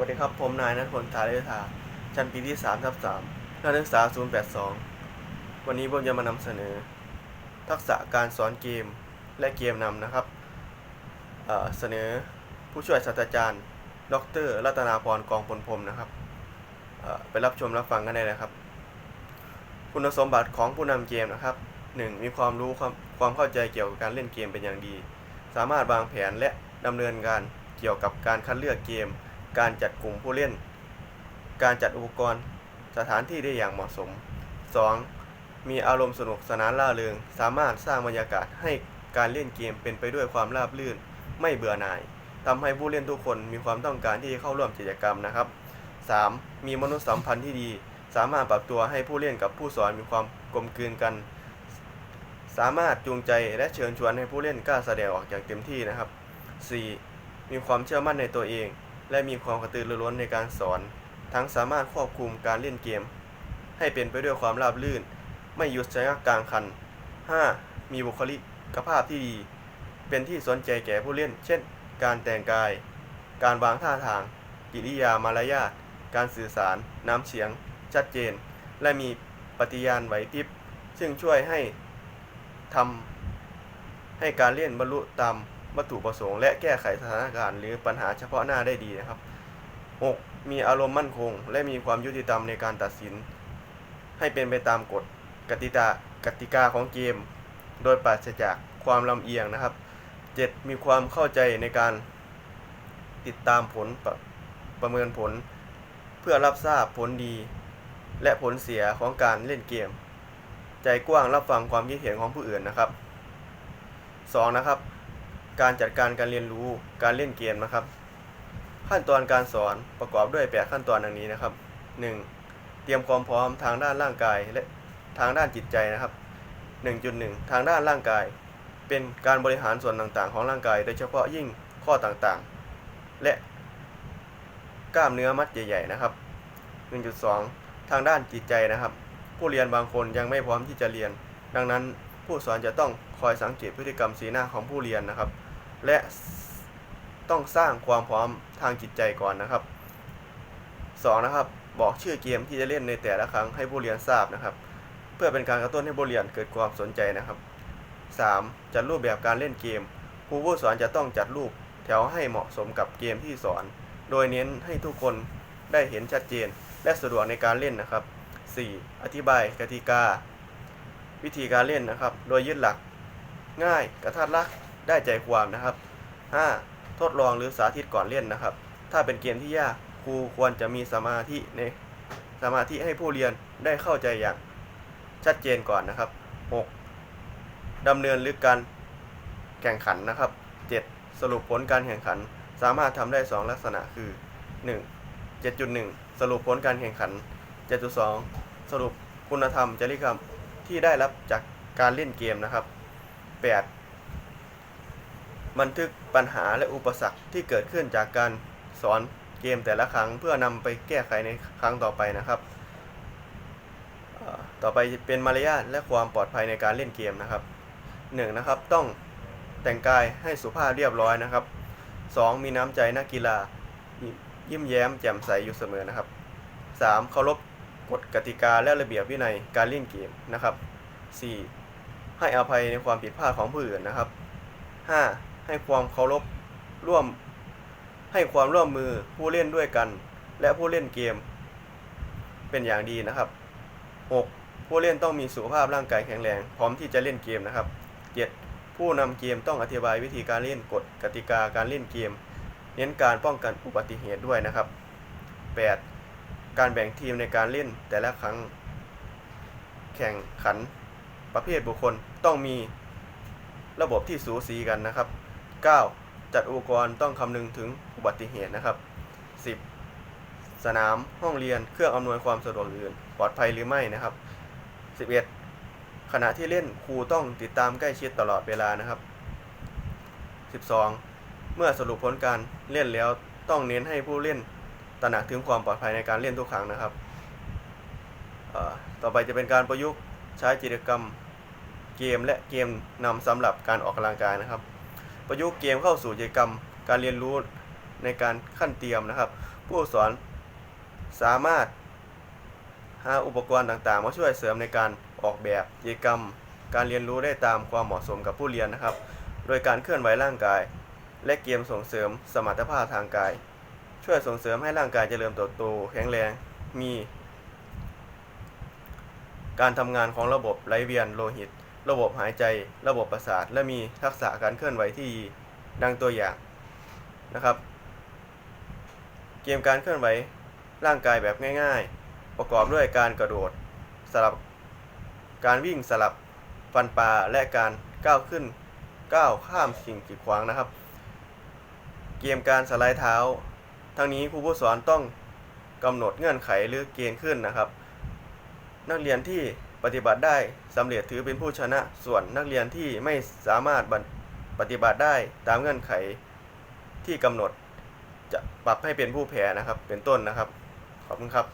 วัสดีครับ ผมนายนัทพลทาเลธาชั้นปีที่3ทับ3นักศึกษา 082 วันนี้ผมจะมานำเสนอ ทักษะการสอนเกมและเกมนำนะครับเเสนอผู้ช่วยศาสตราจารย์ ดรรัตนาพรกองพลพรมนะครับ ไปรับชมรับฟังกันได้เลยครับ คุณสมบัติของผู้นำเกมนะครับ 1. มีความรู้ความความเข้าใจเกี่ยวกับการเล่นเกมเป็นอย่างดี สามารถวางแผนและดำเนินการเกี่ยวกับการคัดเลือกเกม การจัดกลุ่มผู้เล่น การจัดอุปกรณ์ สถานที่ได้อย่างเหมาะสม 2. มีอารมณ์สนุกสนานล่าเริง สามารถสร้างบรรยากาศให้การเล่นเกมเป็นไปด้วยความราบรื่น ไม่เบื่อหน่ายทำให้ผู้เล่นทุกคนมีความต้องการที่จะเข้าร่วมกิจกรรมนะครับ 3. มีมนุษยสัมพันธ์ที่ดี สามารถปรับตัวให้ผู้เล่นกับผู้สอนมีความกลมกลืนกัน สามารถจูงใจและเชิญชวนให้ผู้เล่นกล้าแสดงออกอย่างเต็มที่นะครับ 4. มีความเชื่อมั่นในตัวเอง และมีความกระตือรือร้นในการสอน ทั้งสามารถควบคุมการเล่นเกม ให้เป็นไปด้วยความราบรื่น ไม่หยุดชะงักกลางคัน 5. มีบุคลิกภาพที่ดี เป็นที่สนใจแก่ผู้เล่น เช่น การแต่งกาย การวางท่าทาง กิริยามารยาท การสื่อสาร น้ำเสียง ชัดเจน และมีปฏิญาณไหวพริบ ซึ่งช่วยให้ทำให้การเล่นบรรลุตาม วัตถุประสงค์และแก้ไขสถานการณ์หรือปัญหาเฉพาะหน้าได้ดีนะครับ 6. มีอารมณ์มั่นคง และมีความยุติธรรมในการตัดสิน ให้เป็นไปตามกฎกติกากติกาของเกม โดยปราศจากความลำเอียงนะครับ 7. มีความเข้าใจในการติดตามผลประประเมินผล เพื่อรับทราบผลดี และผลเสียของการเล่นเกม ใจกว้างรับฟังความคิดเห็นของผู้อื่นนะครับ 2. นะครับ การจัดการการเรียนรู้การเล่นเกมนะครับ ขั้นตอนการสอนประกอบด้วย 8 ขั้นตอนดังนี้นะครับ 1. เตรียมความพร้อมทางด้านร่างกายและทางด้านจิตใจนะครับ 1.1 ทางด้านร่างกาย เป็นการบริหารส่วนต่างๆ ของร่างกาย โดยเฉพาะยิ่งข้อต่างๆ และกล้ามเนื้อมัดใหญ่ๆนะครับ 1.2 ทางด้านจิตใจนะครับ ผู้เรียนบางคนยังไม่พร้อมที่จะเรียน ดังนั้นผู้สอนจะต้องคอยสังเกตพฤติกรรมสีหน้าของผู้เรียนนะครับ และต้องสร้างความพร้อมทางจิตใจก่อนนะครับ 2. นะครับบอกชื่อเกมที่จะเล่นในแต่ละครั้งให้ผู้เรียนทราบนะครับ เพื่อเป็นการกระตุ้นให้ผู้เรียนเกิดความสนใจนะครับ 3. จัดรูปแบบการเล่นเกมครูผู้สอนจะต้องจัดรูปแถวให้เหมาะสมกับเกมที่สอน โดยเน้นให้ทุกคนได้เห็นชัดเจน และสะดวกในการเล่นนะครับ 4. อธิบายกติกา วิธีการเล่นนะครับ โดยยึดหลัก ง่ายกระทัดรัก ได้ใจความนะครับ 5. ทดลองหรือสาธิตก่อนเล่นนะครับ ถ้าเป็นเกมที่ยากครูควรจะมีสมาธิในสมาธิให้ผู้เรียนได้เข้าใจอย่างชัดเจนก่อนนะครับ 6. ดำเนินหรือการแข่งขันนะครับ 7. สรุปผลการแข่งขัน สามารถทำได้ 2 ลักษณะคือ 1. 7.1 สรุปผลการแข่งขัน 7.2 สรุปคุณธรรมจริยธรรมที่ได้รับจากการเล่นเกมนะครับ 8. บันทึกปัญหาและอุปสรรคที่เกิดขึ้นจากการสอนเกมแต่ละครั้งเพื่อนำไปแก้ไขในครั้งต่อไปนะครับ ต่อไปเป็นมารยาทและความปลอดภัยในการเล่นเกมนะครับ 1. นะครับต้องแต่งกายให้สุภาพเรียบร้อยนะครับ 2. มีน้ำใจนักกีฬายิ้มแย้มแจ่มใสอยู่เสมอนะครับ 3. เคารพกฎกติกาและระเบียบวินัยการเล่นเกมนะครับ 4. ให้อภัยในความผิดพลาดของผู้อื่นนะครับ 5. ให้ความเคารพร่วม ให้ความร่วมมือผู้เล่นด้วยกัน และผู้เล่นเกม เป็นอย่างดีนะครับ 6. ผู้เล่นต้องมีสุขภาพร่างกายแข็งแรงพร้อมที่จะเล่นเกมนะครับ 7. ผู้นำเกมต้องอธิบายวิธีการเล่นกฎกติกาการเล่นเกม เน้นการป้องกันอุบัติเหตุด้วยนะครับ 8. การแบ่งทีมในการเล่นแต่ละครั้ง แข่งขันประเภทบุคคลต้องมีระบบที่สูสีกันนะครับ 9. จัดอุปกรณ์ต้องคำนึงถึงอุบัติเหตุนะครับ 10. สนามห้องเรียนเครื่องอำนวยความสะดวกอื่น ปลอดภัยหรือไม่นะครับ 11. ขณะที่เล่นครูต้องติดตามใกล้ชิดตลอดเวลานะครับ 12. เมื่อสรุปผลการเล่นแล้วต้องเน้นให้ผู้เล่นตระหนักถึงความปลอดภัยในการเล่นทุกครั้งนะครับ ต่อไปจะเป็นการประยุกต์ใช้กิจกรรมเกมและเกมนำสำหรับการออกกำลังกายนะครับ ประยุกต์เกมเข้าสู่กิจกรรม การเรียนรู้ในการขั้นเตรียมนะครับ ผู้สอนสามารถหาอุปกรณ์ต่างๆ มาช่วยเสริมในการออกแบบกิจกรรม การเรียนรู้ได้ตามความเหมาะสมกับผู้เรียนนะครับ โดยการเคลื่อนไหวร่างกาย และเกมส่งเสริมสมรรถภาพทางกาย ช่วยส่งเสริมให้ร่างกายเจริญเติบโตแข็งแรงมี การทำงานของระบบไหลเวียนโลหิต ระบบหายใจ ระบบประสาท และมีทักษะการเคลื่อนไหวที่ดังตัวอย่างนะครับ เกมการเคลื่อนไหวร่างกายแบบง่าย ๆ ประกอบด้วยการกระโดดสลับการวิ่งสลับฟันปลาและการก้าวขึ้นก้าวข้ามสิ่งกีดขวางนะครับ เกมการสไลด์เท้า ทั้งนี้ครูผู้สอนต้องกำหนดเงื่อนไขหรือเกณฑ์ขึ้นนะครับ นักเรียนที่ ปฏิบัติได้สำเร็จถือเป็นผู้ชนะ ส่วนนักเรียนที่ไม่สามารถปฏิบัติได้ตามเงื่อนไขที่กำหนด จะปรับให้เป็นผู้แพ้นะครับ เป็นต้นนะครับ ขอบคุณครับ